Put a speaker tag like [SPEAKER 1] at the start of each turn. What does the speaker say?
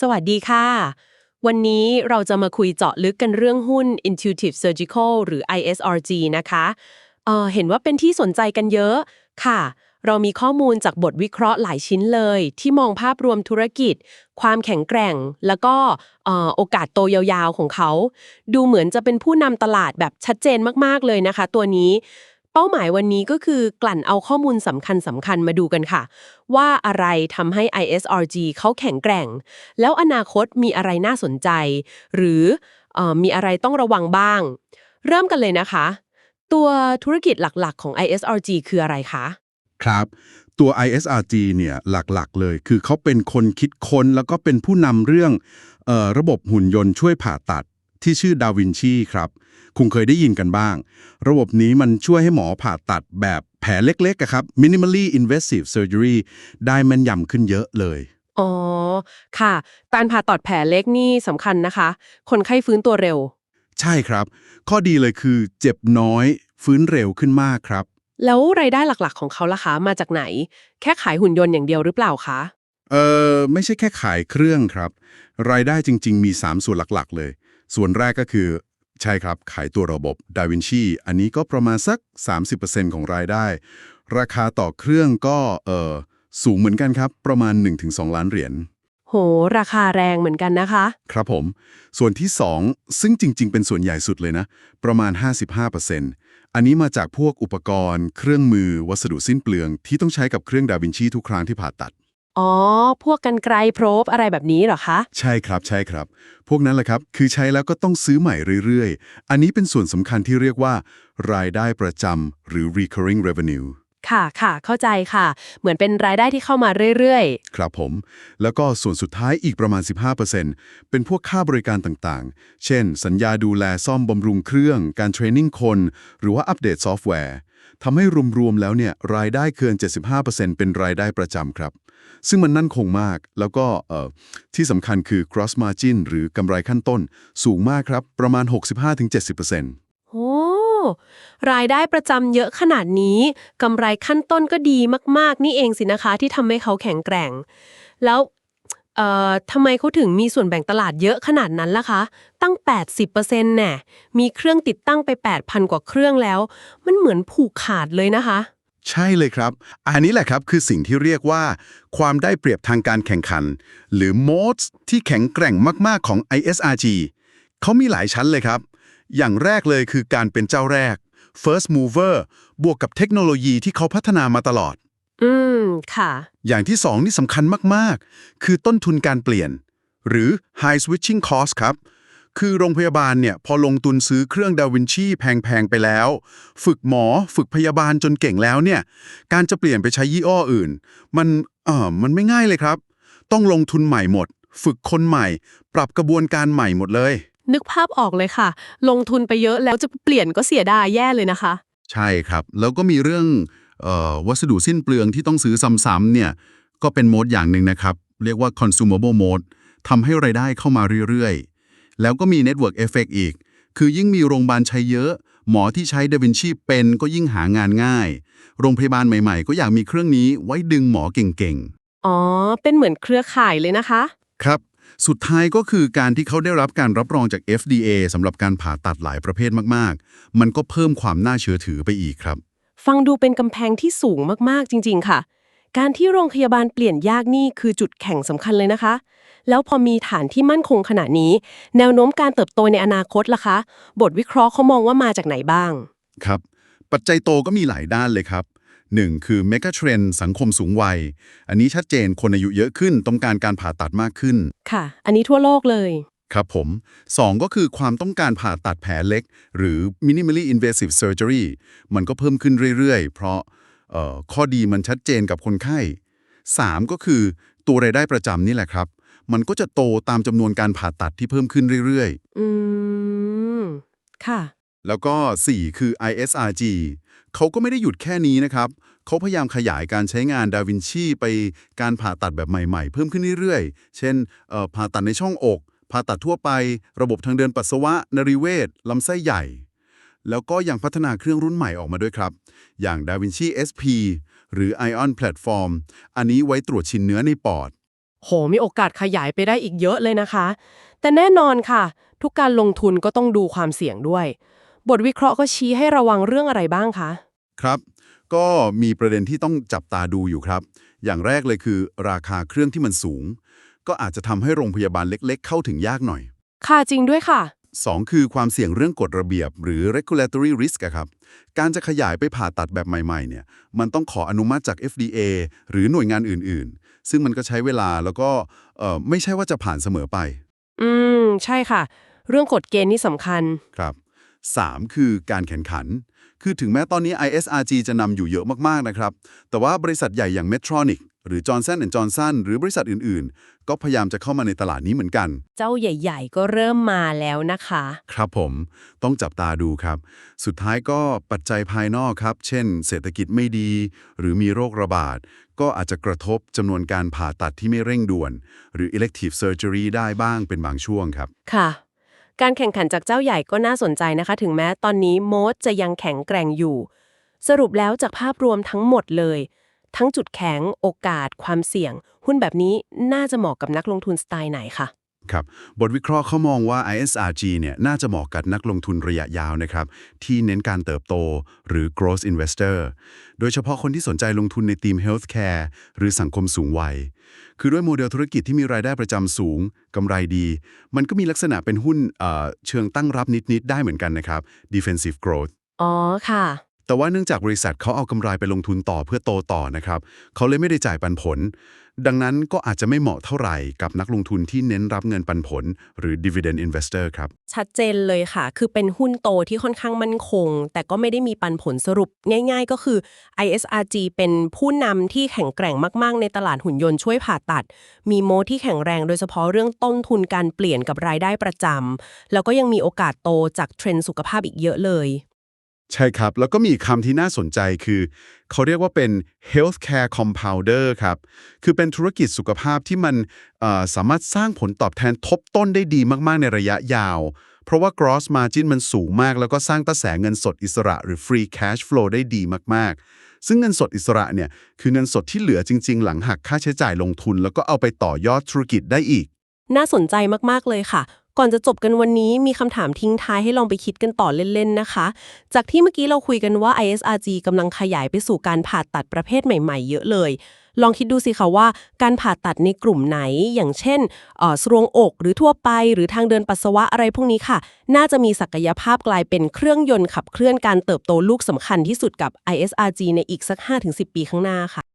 [SPEAKER 1] สวัสดีค่ะ วันนี้เราจะมาคุยเจาะลึกกันเรื่องหุ้น Intuitive Surgical หรือ ISRG นะคะเออเห็นว่าเป็นที่สนใจกันเยอะค่ะ เรามีข้อมูลจากบทวิเคราะห์หลายชิ้นเลย ที่มองภาพรวมธุรกิจ ความแข็งแกร่ง แล้วก็โอกาสโตยาวๆของเขา ดูเหมือนจะเป็นผู้นำตลาดแบบชัดเจนมากๆเลยนะคะ ตัวนี้ ป้าหมายวันนี้ก็คือกลั่นเอาข้อมูลสำคัญสำคัญมาดูกันค่ะ ว่าอะไรทำให้ ISRG เขาแข็งแกร่ง แล้วอนาคตมีอะไรน่าสนใจ หรือออมีอะไรต้องระวังบ้าง เริ่มกันเลยนะคะ ตัวธุรกิจหลักๆ ของ ISRG คืออะไรคะ
[SPEAKER 2] ครับ ตัว ISRG เนี่ยหลักๆ เลย คือเขาเป็นคนคิดค้นแล้วก็เป็นผู้นำเรื่องออระบบหุ่นยนต์ช่วยผ่าตัดที่ชื่อดาวินชีครับ คงเคยได้ยินกันบ้าง ระบบนี้มันช่วยให้หมอผ่าตัดแบบแผลเล็กๆอะครับ minimally invasive surgery ได้แม่นยำขึ้นเยอะเลย
[SPEAKER 1] อ๋อ ค่ะ การผ่าตัดแผลเล็กนี่สำคัญนะคะ คนไข้ฟื้นตัวเร็ว
[SPEAKER 2] ใช่ครับ ข้อดีเลยคือเจ็บน้อย ฟื้นเร็วขึ้นมากครับ
[SPEAKER 1] แล้วรายได้หลักๆ ของเขาล่ะคะมาจากไหน แค่ขายหุ่นยนต์อย่างเดียวหรือเปล่าคะ
[SPEAKER 2] เออไม่ใช่แค่ขายเครื่องครับ รายได้จริง ๆ มี 3 ส่วนหลักๆ เลย ส่วนแรกก็คือ ใช่ครับ ขายตัวระบบ Da Vinci อันนี้ก็ประมาณสัก 30%ของรายได้ ราคาต่อเครื่องก็เออสูงเหมือนกันครับ ประมาณ 1-2 ล้านเหรียญ
[SPEAKER 1] โห ราคาแรงเหมือนกันนะคะ
[SPEAKER 2] ครับผม ส่วนที่ 2 ซึ่งจริง ๆ เป็นส่วนใหญ่สุดเลยนะ ประมาณ 55%อันนี้มาจากพวกอุปกรณ์ เครื่องมือ วัสดุสิ้นเปลืองที่ต้องใช้กับเครื่องดาวินชีทุกครั้งที่ผ่าตัด
[SPEAKER 1] อ๋อ พวกกันไกลโพรบอะไรแบบนี้เหรอคะ
[SPEAKER 2] ใช่ครับใช่ครับ พวกนั้นแหละครับ คือใช้แล้วก็ต้องซื้อใหม่เรื่อยๆ อันนี้เป็นส่วนสำคัญที่เรียกว่า รายได้ประจำหรือ recurring revenue
[SPEAKER 1] ค่ะค่ะ เข้าใจค่ะ เหมือนเป็นรายได้ที่เข้ามาเรื่อย
[SPEAKER 2] ครับผม แล้วก็ส่วนสุดท้ายอีกประมาณ 15%เป็นพวกค่าบริการต่างๆ เช่น สัญญาดูแลซ่อมบำรุงเครื่อง การเทรนนิ่งคน หรือว่าอัปเดตซอฟต์แวร์ทำให้รวมๆแล้วเนี่ยรายได้เกิน 75%เป็นรายได้ประจำครับ ซึ่งมันนั่นคงมาก แล้วก็ที่สำคัญคือ cross margin หรือกำไรขั้นต้น สูงมากครับ ประมาณ 65-70%
[SPEAKER 1] โอ้รายได้ประจำเยอะขนาดนี้กำไรขั้นต้นก็ดีมากๆ นี่เองสินะคะที่ทำให้เขาแข็งแกร่ง แล้วเอ่อทำไมเขาถึงมีส่วนแบ่งตลาดเยอะขนาดนั้นล่ะคะ ตั้ง 80%แน่มีเครื่องติดตั้งไป 8,000 กว่าเครื่องแล้ว มันเหมือนผูกขาดเลยนะคะ
[SPEAKER 2] ใช่เลยครับ อันนี้แหละครับคือสิ่งที่เรียกว่า ความได้เปรียบทางการแข่งขัน หรือ moats ที่แข็งแกร่งมาก ๆ ของ ISRG เขามีหลายชั้นเลยครับ อย่างแรกเลยคือการเป็นเจ้าแรก first mover บวกกับเทคโนโลยีที่เขาพัฒนามาตลอด
[SPEAKER 1] อืม ค่ะ
[SPEAKER 2] อย่างที่สองนี่สำคัญมาก ๆ คือต้นทุนการเปลี่ยน หรือ high switching cost ครับ คือโรงพยาบาลเนี่ยพอลงทุนซื้อเครื่องดาวินชีแพงๆไปแล้ว ฝึกหมอฝึกพยาบาลจนเก่งแล้วเนี่ย การจะเปลี่ยนไปใช้ยี่ห้ออื่น มันเออมันไม่ง่ายเลยครับ ต้องลงทุนใหม่หมด ฝึกคนใหม่ ปรับกระบวนการใหม่หมดเลย
[SPEAKER 1] นึกภาพออกเลยค่ะ ลงทุนไปเยอะแล้วจะเปลี่ยนก็เสียดายแย่เลยนะคะ
[SPEAKER 2] ใช่ครับ แล้วก็มีเรื่องเออวัสดุสิ้นเปลืองที่ต้องซื้อซ้ำๆเนี่ยก็เป็นโหมดอย่างหนึ่งนะครับ เรียกว่า consumable mode ทำให้ไรายได้เข้ามาเรื่อยๆ แล้วก็มี network effect อีก คือยิ่งมีโรงพยาบาลใช้เยอะ หมอที่ใช้ดาวินชีเป็นก็ยิ่งหางานง่าย โรงพยาบาลใหม่ๆ ก็อยากมีเครื่องนี้ไว้ดึงหมอเก่งๆ
[SPEAKER 1] อ๋อ เป็นเหมือนเครือข่ายเลยนะคะ
[SPEAKER 2] ครับ สุดท้ายก็คือการที่เขาได้รับการรับรองจาก FDA สำหรับการผ่าตัดหลายประเภทมากๆ มันก็เพิ่มความน่าเชื่อถือไปอีกครับ
[SPEAKER 1] ฟังดูเป็นกำแพงที่สูงมากๆจริง ๆ ค่ะ การที่โรงพยาบาลเปลี่ยนยากนี่คือจุดแข่งสำคัญเลยนะคะ แล้วพอมีฐานที่มั่นคงขนาดนี้ แนวโน้มการเติบโตในอนาคตล่ะคะ บทวิเคราะห์เขามองว่ามาจากไหนบ้าง
[SPEAKER 2] ครับ ปัจจัยโตก็มีหลายด้านเลยครับ 1. คือ m e g a t r e n d สังคมสูงวัย อันนี้ชัดเจนคนอายุเยอะขึ้นต้องการการผ่าตัดมากขึ้น
[SPEAKER 1] ค่ะ อันนี้ทั่วโลกเลย
[SPEAKER 2] ครับผม 2. ก็คือความต้องการผ่าตัดแผลเล็ก หรือ minimally invasive surgery มันก็เพิ่มขึ้นเรื่อยๆ เพราะเอ่อ ข้อดีมันชัดเจนกับคนไข้ 3. ก็คือตัวรายได้ประจำนี่แหละครับ มันก็จะโตตามจำนวนการผ่าตัดที่เพิ่มขึ้นเรื่อยๆ
[SPEAKER 1] อืม ค่ะ
[SPEAKER 2] แล้วก็ 4 คือ ISRG เขาก็ไม่ได้หยุดแค่นี้นะครับ เขาพยายามขยายการใช้งานดาวินชีไปการผ่าตัดแบบใหม่ๆ เพิ่มขึ้นเรื่อยๆ เช่นเอ่อผ่าตัดในช่องอก ผ่าตัดทั่วไป ระบบทางเดินปัสสาวะนริเวศลำไส้ใหญ่ แล้วก็ยังพัฒนาเครื่องรุ่นใหม่ออกมาด้วยครับ อย่าง DaVinci SP หรือ Ion Platform อันนี้ไว้ตรวจชิ้นเนื้อในปอด
[SPEAKER 1] โห มีโอกาสขยายไปได้อีกเยอะเลยนะคะ แต่แน่นอนค่ะ ทุกการลงทุนก็ต้องดูความเสี่ยงด้วย บทวิเคราะห์ก็ชี้ให้ระวังเรื่องอะไรบ้างคะ
[SPEAKER 2] ครับ ก็มีประเด็นที่ต้องจับตาดูอยู่ครับ อย่างแรกเลยคือ ราคาเครื่องที่มันสูง ก็อาจจะทำให้โรงพยาบาลเล็ก ๆ เข้าถึงยากหน่อย
[SPEAKER 1] ค่ะจริงด้วยค่ะ
[SPEAKER 2] 2 คือความเสี่ยงเรื่องกฎระเบียบ หรือ regulatory risk อะครับ การจะขยายไปผ่าตัดแบบใหม่ๆเนี่ยมันต้องขออนุมัติจาก FDA หรือหน่วยงานอื่นๆ ซึ่งมันก็ใช้เวลาแล้วก็เอ่อไม่ใช่ว่าจะผ่านเสมอไป
[SPEAKER 1] อืม ใช่ค่ะ เรื่องกฎเกณฑ์นี่สำคัญ
[SPEAKER 2] ครับ 3 คือการแข่งขัน คือถึงแม้ตอนนี้ ISRG จะนำอยู่เยอะมากๆนะครับ แต่ว่าบริษัทใหญ่อย่าง Medtronic หรือ Johnson Johnson หรือบริษัทอื่นๆ ก็พยายามจะเข้ามาในตลาดนี้เหมือนกัน
[SPEAKER 1] เจ้าใหญ่ ๆ ก็เริ่มมาแล้วนะคะ
[SPEAKER 2] ครับผมต้องจับตาดูครับ สุดท้ายก็ปัจจัยภายนอกครับ เช่น เศรษฐกิจไม่ดี หรือมีโรคระบาด ก็อาจจะกระทบจำนวนการผ่าตัดที่ไม่เร่งด่วน หรือ elective surgery ได้บ้างเป็นบางช่วงครับ
[SPEAKER 1] ค่ะ การแข่งขันจากเจ้าใหญ่ก็น่าสนใจนะคะ ถึงแม้ตอนนี้โมดจะยังแข็งแกร่งอยู่ สรุปแล้วจากภาพรวมทั้งหมดเลย ทั้งจุดแข็ง โอกาส ความเสี่ยง หุ้นแบบนี้น่าจะเหมาะกับนักลงทุนสไตล์ไหนคะ
[SPEAKER 2] ครับบทวิเคราะห์เขามองว่า ISRG เนี่ยน่าจะเหมาะกับนักลงทุนระยะยาวนะครับ ที่เน้นการเติบโตหรือ growth investor โดยเฉพาะคนที่สนใจลงทุนในทีม healthcare หรือสังคมสูงวัย คือด้วยโมเดลธุรกิจที่มีรายได้ประจำสูงกำไรดี มันก็มีลักษณะเป็นหุ้นเอ่อเชิงตั้งรับนิด ๆ ได้เหมือนกันนะครับ defensive growth
[SPEAKER 1] อ๋อค่ะ
[SPEAKER 2] แต่ว่าเนื่องจากบริษัทเขาเอากำไรไปลงทุนต่อเพื่อโตต่อนะครับเขาเลยไม่ได้จ่ายปันผล ดังนั้นก็อาจจะไม่เหมาะเท่าไหร่กับนักลงทุนที่เน้นรับเงินปันผล หรือ dividend investor ครับ
[SPEAKER 1] ชัดเจนเลยค่ะ คือเป็นหุ้นโตที่ค่อนข้างมั่นคง แต่ก็ไม่ได้มีปันผลสรุปง่าย ๆ ก็คือ ISRG เป็นผู้นำที่แข็งแกร่งมาก ๆ ในตลาดหุ่นยนต์ช่วยผ่าตัด มีโมที่แข็งแรงโดยเฉพาะเรื่องต้นทุนการเปลี่ยนกับรายได้ประจำแล้วก็ยังมีโอกาสโตจากเทรนด์สุขภาพอีกเยอะเลย
[SPEAKER 2] ใช่ครับ แล้วก็มีอีกคำที่น่าสนใจคือ เขาเรียกว่าเป็น healthcare compounder ครับ คือเป็นธุรกิจสุขภาพที่มันสามารถสร้างผลตอบแทนทบต้นได้ดีมาก ๆ ในระยะยาว เพราะว่า gross margin มันสูงมาก แล้วก็สร้างกระแสเงินสดอิสระหรือ free cash flow ได้ดีมาก ๆ ซึ่งเงินสดอิสระเนี่ยคือเงินสดที่เหลือจริง ๆ หลังหักค่าใช้จ่ายลงทุน แล้วก็เอาไปต่อยอดธุรกิจได้อีก
[SPEAKER 1] น่าสนใจมากๆเลยค่ะ ก่อนจะจบกันวันนี้มีคำถามทิ้งท้ายให้ลองไปคิดกันต่อเล่นๆนะคะ จากที่เมื่อกี้เราคุยกันว่า ISRG กำลังขยายไปสู่การผ่าตัดประเภทใหม่ ๆ เยอะเลย ลองคิดดูสิคะว่าการผ่าตัดในกลุ่มไหน อย่างเช่นเอ่อสรวงอกหรือทั่วไป หรือทางเดินปัสสาวะอะไรพวกนี้ค่ะ น่าจะมีศักยภาพกลายเป็นเครื่องยนต์ขับเคลื่อนการเติบโตลูกสำคัญที่สุดกับ ISRG ในอีกสัก 5-10 ปีข้างหน้าค่ะ